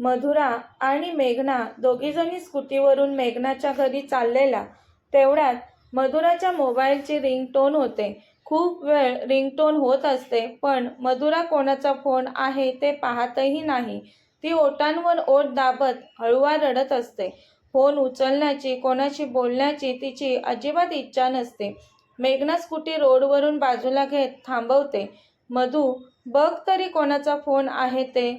मधुरा आणि मेघना दोघीजणी स्कूटीवरून मेघनाच्या घरी चाललेला तेवढ्यात मधुराच्या मोबाईलची रिंगटोन होते. खूप वेळ रिंगटोन होत असते पण मधुरा कोणाचा फोन आहे ते पाहतही नाही. ती ओटांवर ओट दाबत हळूवार रडत असते. फोन उचलण्याची कोणाशी बोलण्याची तिची अजिबात इच्छा नसते. मेघना स्कूटी रोडवरून बाजूला घेत थांबवते. मधू बघ तरी कोणाचा फोन आहे ते.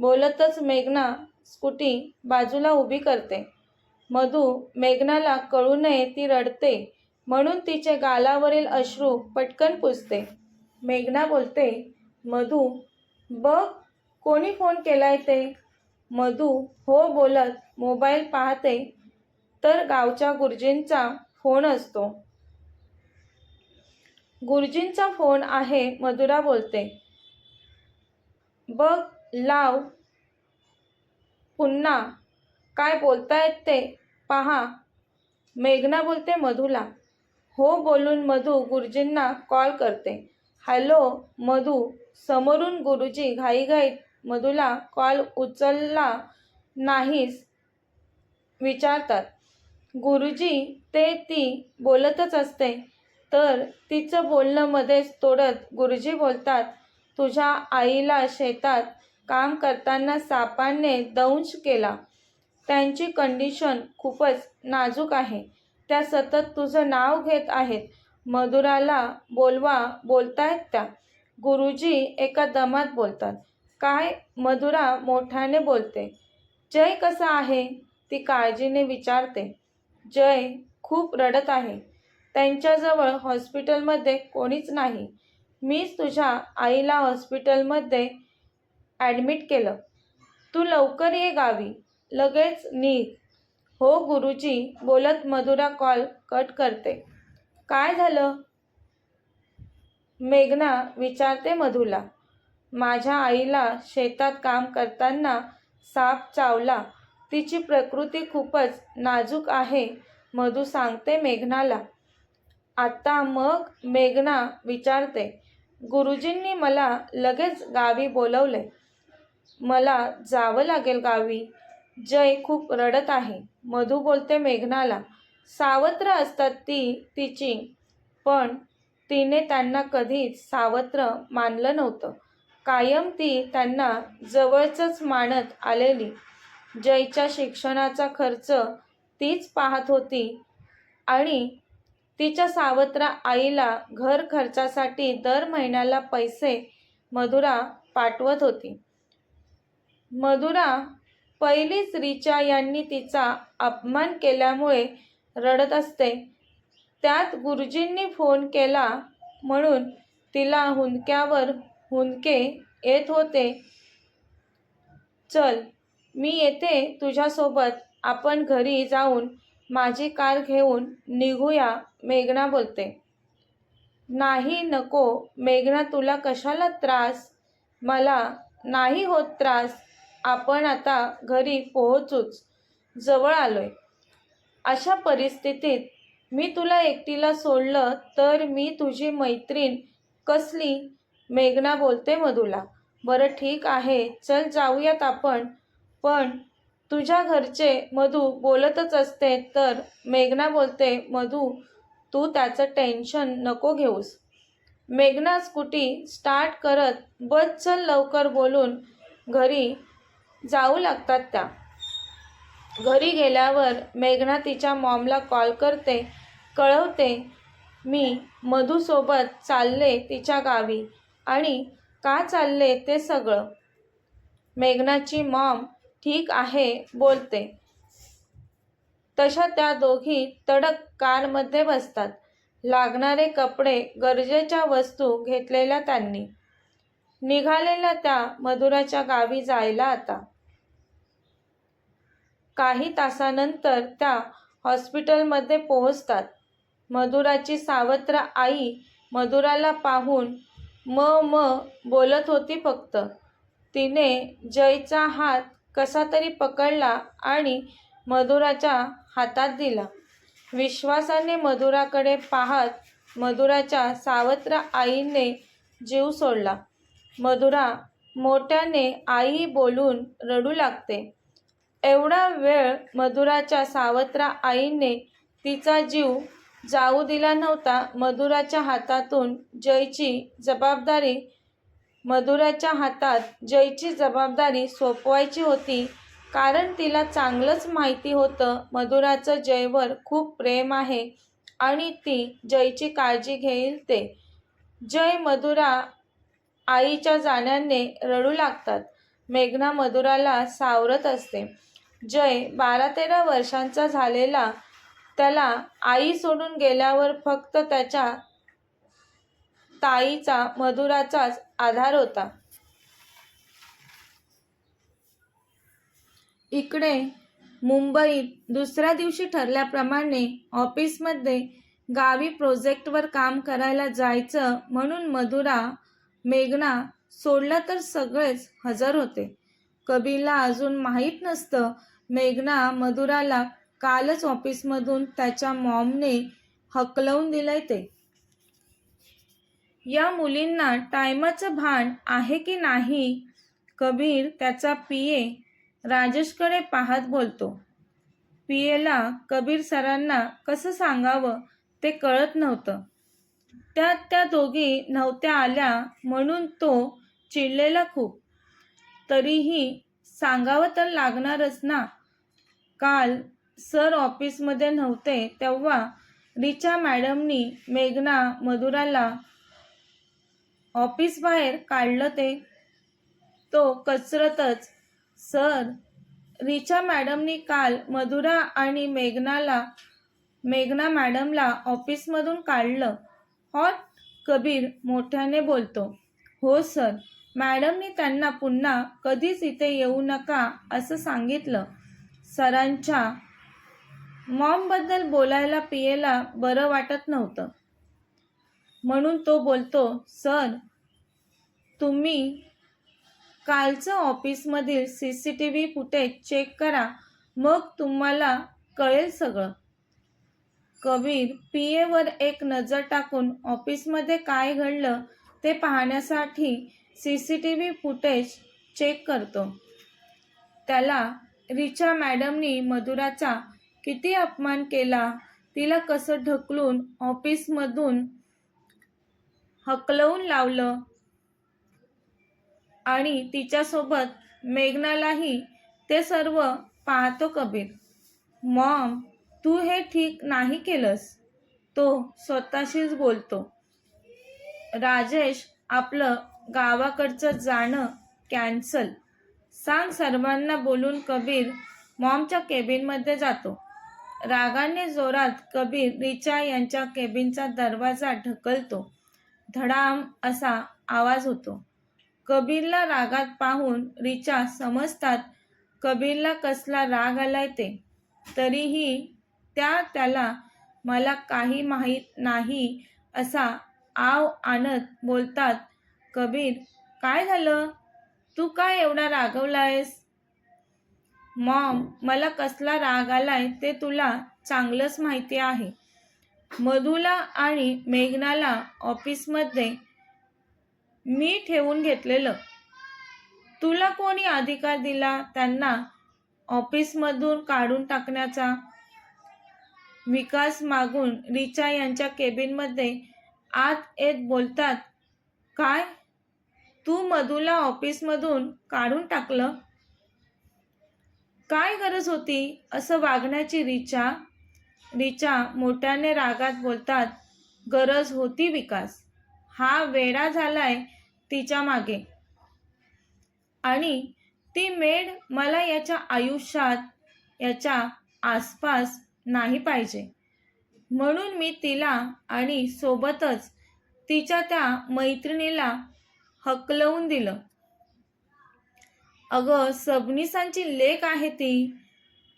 बोलतच मेघना स्कूटी बाजूला उभी करते. मधू मेघनाला कळू नये ती रडते म्हणून तिचे गालावरील अश्रू पटकन पुसते. मेघना बोलते मधू बघ कोणी फोन केलाय ते? मधू हो बोलत मोबाईल पाहते तर गावच्या गुरुजींचा फोन असतो. गुरुजींचा फोन आहे मधुरा बोलते. बघ लाव. पुन्हा काय बोलतायत ते पहा. मेघना बोलते मधूला. हो बोलून मधू गुरुजींना कॉल करते. हॅलो मधू. समोरून गुरुजी घाईघाईत मधूला कॉल उचलला नाहीस विचारतात. गुरुजी ते ती बोलतच असते. तर तिचं बोलणं मध्येच तोडत गुरुजी बोलतात तुझ्या आईला शेतात काम करताना सापांने दंश केला. त्यांची कंडिशन खूपच नाजूक आहे. त्या सतत तुझं नाव घेत आहेत. मधुराला बोलवा बोलतायत त्या. गुरुजी एका दमात बोलतात. काय? मधुरा मोठ्याने बोलते. जय कसा आहे? ती काळजीने विचारते. जय खूप रडत आहे. त्यांच्याजवळ हॉस्पिटलमध्ये कोणीच नाही. मीच तुझ्या आईला हॉस्पिटलमध्ये ॲडमिट केलं. तू लवकर ये गावी. लगेच निघ. हो गुरुजी. बोलत मधुरा कॉल कट करते. काय झालं? मेघना विचारते मधुला. माझ्या आईला शेतात काम करताना साप चावला. तिची प्रकृती खूपच नाजूक आहे मधू सांगते मेघनाला. आता मग मेघना विचारते. गुरुजींनी मला लगेच गावी बोलवले. मला जावं लागेल गावी. जय खूप रडत आहे. मधू बोलते मेघनाला सावत्र असतात ती तिची. पण तिने त्यांना कधीच सावत्र मानलं नव्हतं. कायम ती त्यांना जवळचंच मानत आलेली. जयच्या शिक्षणाचा खर्च तीच पाहत होती आणि तिच्या सावत्र आईला घर खर्चासाठी दर महिन्याला पैसे मधुरा पाठवत होती. मधुरा पहिलीच रिचा यांनी तिचा अपमान केल्यामुळे रडत असते. त्यात गुरुजींनी फोन केला म्हणून तिला हुंदक्यावर हुंदके येत होते. चल मी येते तुझ्यासोबत. आपण घरी जाऊन माझी कार घेऊन निघूया मेघना बोलते. नाही नको मेघना तुला कशाला त्रास? मला नाही होत त्रास. आपण आता घरी पोहोचूच जवळ आलोय. अशा परिस्थितीत मी तुला एकटीला सोडलं तर मी तुझी मैत्रीण कसली? मेघना बोलते मधूला. बरं ठीक आहे चल जाऊयात आपण. पण तुझ्या घरचे मधू बोलतच असते तर मेघना बोलते मधू तू त्याचं टेन्शन नको घेऊस. मेघना स्कूटी स्टार्ट करत बस चल लवकर बोलून घरी जाऊ लागतात त्या. घरी गेल्यावर मेघना तिच्या मॉमला कॉल करते कळवते मी मधूसोबत चालले तिच्या गावी आणि का चालले ते सगळं? मेघनाची मॉम ठीक आहे बोलते. तशा त्या दोघी तडक कारमध्ये बसतात. लागणारे कपडे गरजेच्या वस्तू घेतलेल्या त्यांनी. निघालेल्या त्या मधुराच्या गावी जायला आता. काही तासानंतर त्या हॉस्पिटलमध्ये पोहोचतात. मधुराची सावत्र आई मधुराला पाहून म म बोलत होती फक्त. तिने जयचा हात कसा तरी पकडला आणि मधुराच्या हातात दिला. विश्वासाने मधुराकडे पाहत मधुराच्या सावत्र आईने जीव सोडला. मधुरा मोठ्याने आई बोलून रडू लागते. एवढा वेळ मधुराच्या सावत्रा आईने तिचा जीव जाऊ दिला नव्हता. मधुराच्या हातातून जयची जबाबदारी मधुराच्या हातात जयची जबाबदारी सोपवायची होती. कारण तिला चांगलंच माहिती होतं मधुराचं जयवर खूप प्रेम आहे आणि ती जयची काळजी घेईल ते. जय मधुरा आईच्या जाण्याने रडू लागतात. मेघना मधुराला सावरत असते. जय बारा तेरा वर्षांचा झालेला त्याला आई सोडून गेल्यावर फक्त त्याच्या ताईचा मधुराचाच आधार होता. इकडे मुंबईत दुसऱ्या दिवशी ठरल्याप्रमाणे ऑफिसमध्ये गावी प्रोजेक्टवर काम करायला जायचं म्हणून मधुरा मेघना सोडला तर सगळेच हजर होते. कबीरला अजून माहीत नसतं मेघना मधुराला कालच ऑफिसमधून त्याच्या मॉमने हकलवून दिलंय ते. या मुलींना टायमाचं भान आहे की नाही कबीर त्याचा पीए राजेशकडे पाहत बोलतो. पियेला कबीर सरांना कसं सांगावं ते कळत नव्हतं. त्यात त्या दोघी नव्हत्या आल्या म्हणून तो चिडलेला खूप. तरीही सांगावं तर लागणारच ना. काल सर ऑफिसमध्ये नव्हते तेव्हा रिचा मॅडमनी मेघना मधुराला ऑफिस बाहेर काढलं ते. तो कचरतच सर रिचा मॅडमनी काल मधुरा आणि मेघनाला मेघना मॅडमला ऑफिसमधून काढलं. हॉट कबीर मोठ्याने बोलतो. हो सर. मॅडमनी त्यांना पुन्हा कधीच इथे येऊ नका असं सांगितलं. सरांच्या मॉमबद्दल बोलायला पियेला बरं वाटत नव्हतं. म्हणून तो बोलतो सर तुम्ही कालचं ऑफिसमधील C C T V footage check करा. मग तुम्हाला कळेल सगळं. कबीर पीएवर एक नजर टाकून ऑफिसमध्ये काय घडलं ते पाहण्यासाठी C C T V footage check करतो. त्याला रिचा मॅडमनी मधुराचा किती अपमान केला तिला कसं ढकलून ऑफिसमधून हकलवून लावलं आणि तिच्यासोबत मेघनालाही ते सर्व पाहतो कबीर. मॉम तू हे ठीक नाही केलंस. तो स्वतःशीच बोलतो. राजेश आपलं गावाकडचं जाणं कॅन्सल सांग सर्वांना बोलून कबीर मॉमच्या केबिनमध्ये जातो. रागाने जोरात कबीर रिचा यांच्या केबिनचा दरवाजा ढकलतो. धडाम असा आवाज होतो. कबीरला रागात पाहून रिचा समजतात कबीरला कसला राग आलाय ते. तरीही त्या त्याला मला काही माहीत नाही असा आव आणत बोलतात कबीर काय झालं? तू काय एवढा रागवलायस? मॉम मला कसला राग आलाय ते तुला चांगलंच माहिती आहे. मधुला आणि मेघनाला ऑफिसमध्ये मी ठेवून घेतलेलं. तुला कोणी अधिकार दिला त्यांना ऑफिसमधून काढून टाकण्याचा? विकास मागून रिचा यांच्या केबिनमध्ये आत येत बोलतात काय? तू मधुला ऑफिसमधून काढून टाकलं? काय गरज होती? असं वागण्याची रिचा रिचा मोठ्याने रागात बोलतात गरज होती विकास. हा वेडा झालाय तिच्यामागे. आणि ती मेड मला याच्या आयुष्यात याच्या आसपास नाही पाहिजे. म्हणून मी तिला आणि सोबतच तिच्या त्या मैत्रिणीला हकलवून दिलं. अगं सबनिसांची लेख आहे ती.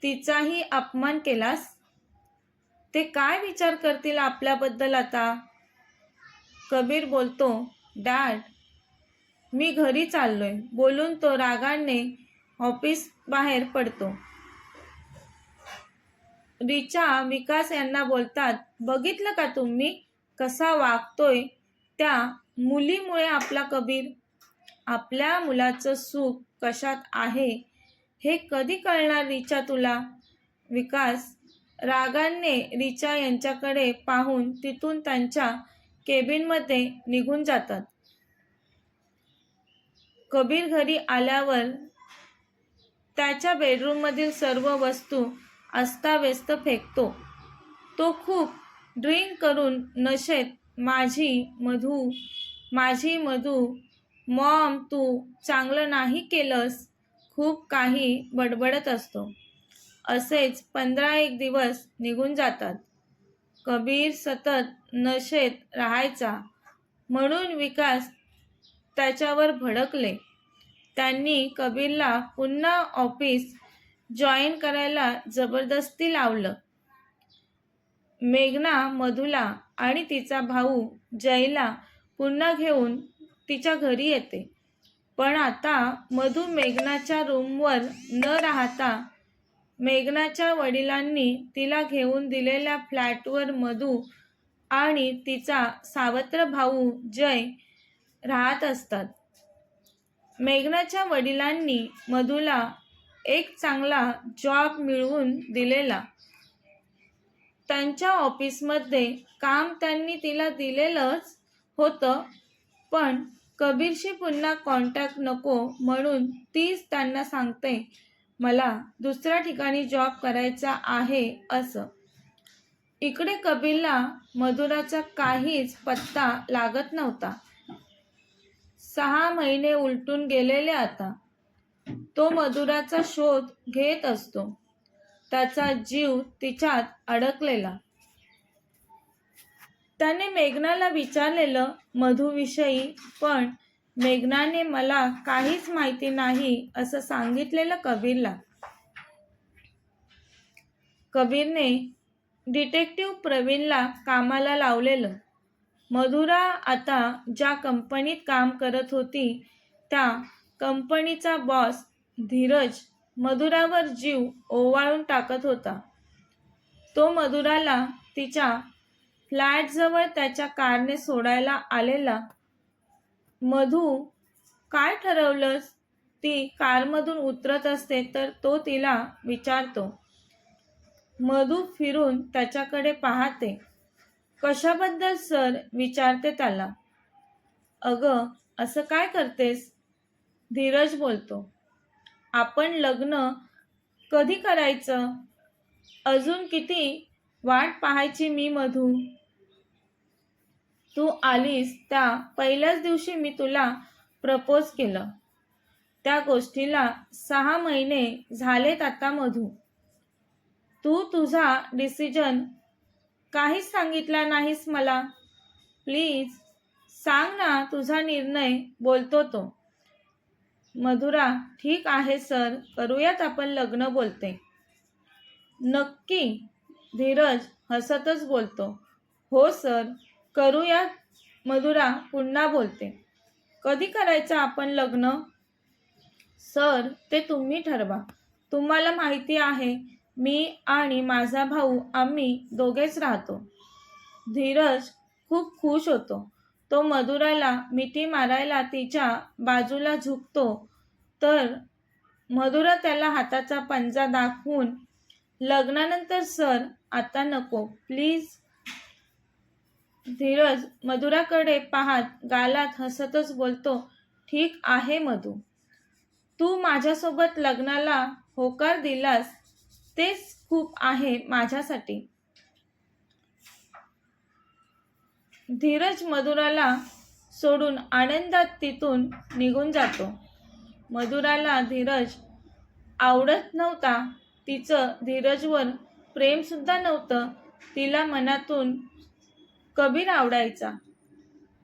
तिचाही अपमान केलास? ते काय विचार करतील आपल्याबद्दल आता? कबीर बोलतो डॅड मी घरी चाललोय. बोलून तो रागाने ऑफिस बाहेर पडतो. रिचा विकास यांना बोलतात बघितलं का तुम्ही कसा वागतोय त्या मुलीमुळे आपला कबीर? आपल्या मुलाचं सुख कशात आहे? हे कधी कळणार रिचा तुला? विकास रागाने रिचा यांच्याकडे पाहून तिथून त्यांच्या केबिनमध्ये निघून जातात. कबीर घरी आल्यावर त्याच्या बेडरूममधील सर्व वस्तू अस्ताव्यस्त फेकतो. तो खूप ड्रिंक करून नशेत माझी मधू माझी मधू मॉम तू चांगलं नाही केलंस खूप काही बडबडत असतो. असेच पंधरा एक दिवस निघून जातात. कबीर सतत नशेत राहायचा. म्हणून विकास त्याच्यावर भडकले. त्यांनी कबीरला पुन्हा ऑफिस जॉईन करायला जबरदस्ती लावलं. मेघना मधुला आणि तिचा भाऊ जयला पुन्हा घेऊन तिच्या घरी येते. पण आता मधू मेघनाच्या रूमवर न राहता मेघनाच्या वडिलांनी तिला घेऊन दिलेल्या फ्लॅटवर मधू आणि तिचा सावत्र भाऊ जय राहत असतात. मेघनाच्या वडिलांनी मधूला एक चांगला जॉब मिळवून दिलेला. त्यांच्या ऑफिसमध्ये काम त्यांनी तिला दिलेलंच होतं पण कबीरशी पुन्हा कॉन्टॅक्ट नको म्हणून तीच त्यांना सांगते मला दुसऱ्या ठिकाणी जॉब करायचा आहे असं. इकडे कबीरला मधुराचा काहीच पत्ता लागत नव्हता. सहा महिने उलटून गेलेले आता. तो मधुराचा शोध घेत असतो. त्याचा जीव तिच्यात अडकलेला. त्याने मेघनाला विचारलेलं मधूविषयी पण मेघनाने मला काहीच माहिती नाही असं सांगितलेलं कबीरला. कबीरने डिटेक्टिव्ह प्रवीणला कामाला लावलेलं. मधुरा आता ज्या कंपनीत काम करत होती त्या कंपनीचा बॉस धीरज मधुरावर जीव ओवाळून टाकत होता. तो मधुराला तिच्या फ्लॅटजवळ त्याच्या कारने सोडायला आलेला. मधू काय ठरवलंस? ती कारमधून उतरत असते तर तो तिला विचारतो. मधू फिरून त्याच्याकडे पाहते. कशाबद्दल सर? विचारते त्याला. अगं असं काय करतेस? धीरज बोलतो. आपण लग्न कधी करायचं? अजून किती वाट पाहायची मी मधू? तू आलीस त्या पहिल्याच दिवशी मी तुला प्रपोज केलं. त्या गोष्टीला सहा महिने झालेत आता मधू. तू तुझा डिसिजन काहीच सांगितला नाहीस मला. प्लीज सांग ना तुझा निर्णय बोलतो तो. मधुरा ठीक आहे सर करूयात आपण लग्न बोलते. नक्की धीरज हसतच बोलतो. हो सर करूयात मधुरा पुन्हा बोलते. कधी करायचं आपण लग्न? सर ते तुम्ही ठरवा. तुम्हाला माहिती आहे मी आणि माझा भाऊ आम्ही दोघेच राहतो. धीरज खूप खुश होतो. तो मधुराला मिठी मारायला तिच्या बाजूला झुकतो. तर मधुरा त्याला हाताचा पंजा दाखवून लग्नानंतर सर आता नको. प्लीज. धीरज मधुराकडे पाहत गालात हसतच बोलतो ठीक आहे मधू. तू माझ्यासोबत लग्नाला होकार दिलास तेच खूप आहे माझ्यासाठी. धीरज मधुराला सोडून आनंदात तिथून निघून जातो. मधुराला धीरज आवडत नव्हता. तिचं धीरजवर प्रेमसुद्धा नव्हतं. तिला मनातून कबीर आवडायचा.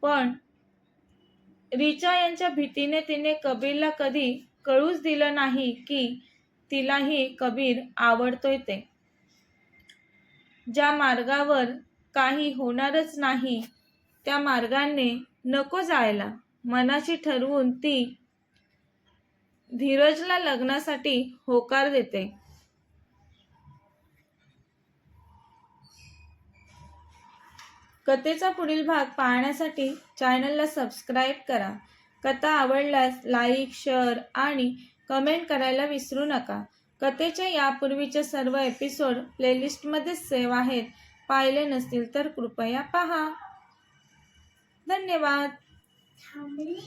पण रिचा यांच्या भीतीने तिने कबीरला कधी कळूच दिलं नाही की तिलाही कबीर आवडतोय ते. ज्या मार्गावर काही होणारच नाही त्या मार्गाने नको जायला. मनाशी ठरवून ती धीरजला लग्नासाठी होकार देते. कथेचा पुढील भाग पाहण्यासाठी चॅनलला सबस्क्राईब करा. कथा आवडल्यास लाईक शेअर आणि कमेंट करायला विसरू नका. कथेच्या यापूर्वीचे सर्व एपिसोड प्लेलिस्टमध्ये सेव्ह आहेत. पाहिले नसतील तर कृपया पहा. धन्यवाद. थांबली